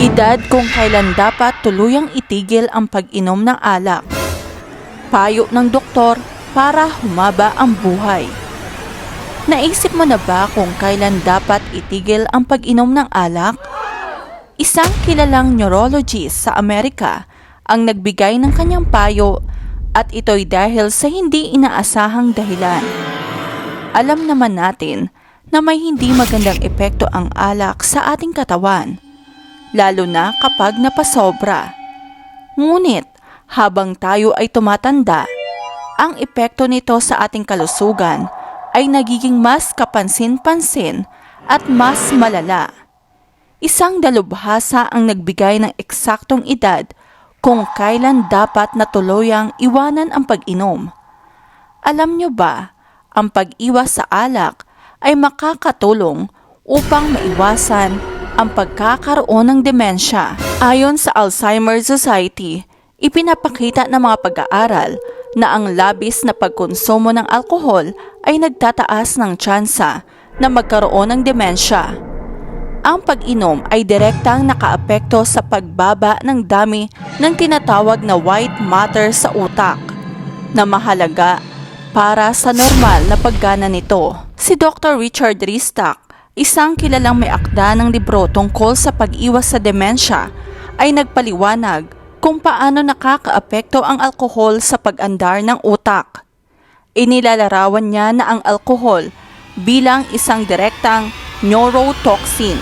Edad kung kailan dapat tuluyang itigil ang pag-inom ng alak. Payo ng doktor para humaba ang buhay. Naisip mo na ba kung kailan dapat itigil ang pag-inom ng alak? Isang kilalang neurologist sa Amerika ang nagbigay ng kanyang payo at ito'y dahil sa hindi inaasahang dahilan. Alam naman natin na may hindi magandang epekto ang alak sa ating katawan, lalo na kapag napasobra. Ngunit habang tayo ay tumatanda, ang epekto nito sa ating kalusugan ay nagiging mas kapansin-pansin at mas malala. Isang dalubhasa ang nagbigay ng eksaktong edad kung kailan dapat na tuluyang iwanan ang pag-inom. Alam nyo ba, ang pag-iwas sa alak ay makakatulong upang maiwasan ang pagkakaroon ng demensya. Ayon sa Alzheimer's Society, ipinapakita ng mga pag-aaral na ang labis na pagkonsumo ng alkohol ay nagtataas ng tsansa na magkaroon ng demensya. Ang pag-inom ay direktang nakaapekto sa pagbaba ng dami ng tinatawag na white matter sa utak na mahalaga para sa normal na paggana nito. Si Dr. Richard Ristak, isang kilalang may akda ng libro tungkol sa pag-iwas sa demensya, ay nagpaliwanag kung paano nakakaapekto ang alkohol sa pag-andar ng utak. Inilalarawan niya na ang alkohol bilang isang direktang neurotoxin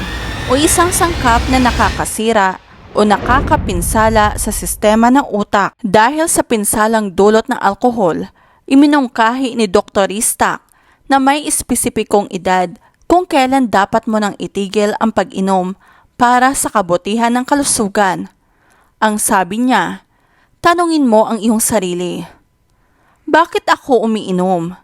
o isang sangkap na nakakasira o nakakapinsala sa sistema ng utak. Dahil sa pinsalang dulot ng alkohol, iminungkahi ni Dr. Ristak na may espesipikong edad kung kailan dapat mo nang itigil ang pag-inom para sa kabutihan ng kalusugan. Ang sabi niya, tanungin mo ang iyong sarili. Bakit ako umiinom?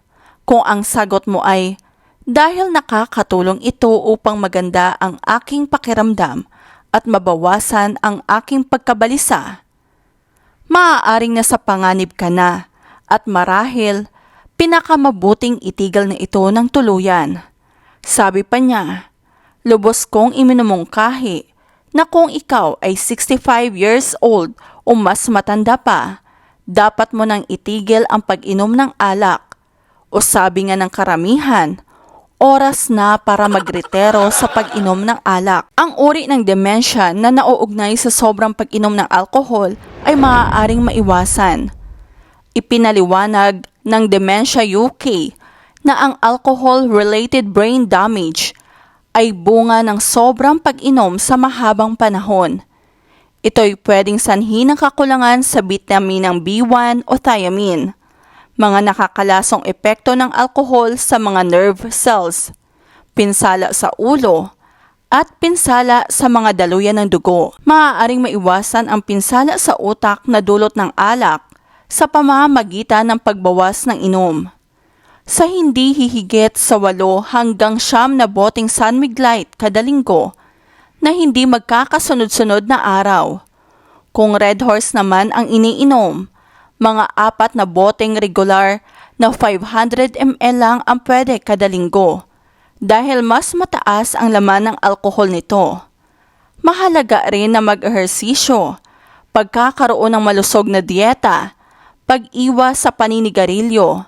Kung ang sagot mo ay, dahil nakakatulong ito upang maganda ang aking pakiramdam at mabawasan ang aking pagkabalisa, maaaring nasa panganib ka na at marahil pinakamabuting itigil na ito ng tuluyan. Sabi pa niya, lubos kong iminumungkahi na kung ikaw ay 65 years old o mas matanda pa, dapat mo nang itigil ang pag-inom ng alak. O sabi nga ng karamihan, oras na para magretero sa pag-inom ng alak. Ang uri ng demensya na nauugnay sa sobrang pag-inom ng alkohol ay maaaring maiwasan. Ipinaliwanag ng Dementia UK na ang alcohol-related brain damage ay bunga ng sobrang pag-inom sa mahabang panahon. Ito'y pwedeng sanhi ng kakulangan sa bitaminang B1 o thiamine, mga nakakalasong epekto ng alkohol sa mga nerve cells, pinsala sa ulo, at pinsala sa mga daluyan ng dugo. Maaaring maiwasan ang pinsala sa utak na dulot ng alak sa pamamagitan ng pagbawas ng inom. Sa hindi hihigit sa walo hanggang siyam na boteng Sunmig Light kada linggo na hindi magkakasunod-sunod na araw. Kung Red Horse naman ang iniinom, mga apat na boteng regular na 500 ml lang ang pwede kada linggo dahil mas mataas ang laman ng alkohol nito. Mahalaga rin na mag-ehersisyo, pagkakaroon ng malusog na dieta, pag-iwas sa paninigarilyo,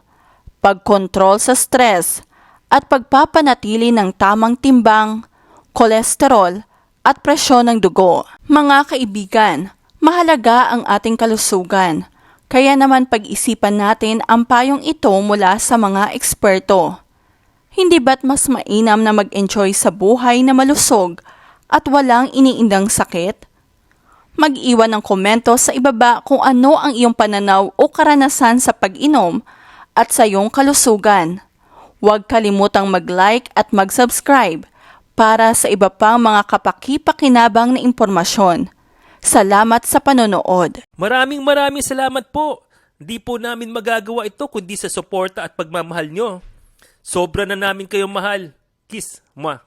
pagkontrol sa stress, at pagpapanatili ng tamang timbang, kolesterol, at presyon ng dugo. Mga kaibigan, mahalaga ang ating kalusugan. Kaya naman pag-isipan natin ang payong ito mula sa mga eksperto. Hindi ba't mas mainam na mag-enjoy sa buhay na malusog at walang iniindang sakit? Mag-iwan ng komento sa ibaba kung ano ang iyong pananaw o karanasan sa pag-inom at sa iyong kalusugan. Huwag kalimutang mag-like at mag-subscribe para sa iba pang mga kapaki-pakinabang na impormasyon. Salamat sa panonood. Maraming maraming salamat po. Hindi po namin magagawa ito kundi sa suporta at pagmamahal nyo. Sobra na namin kayong mahal. Kiss, ma.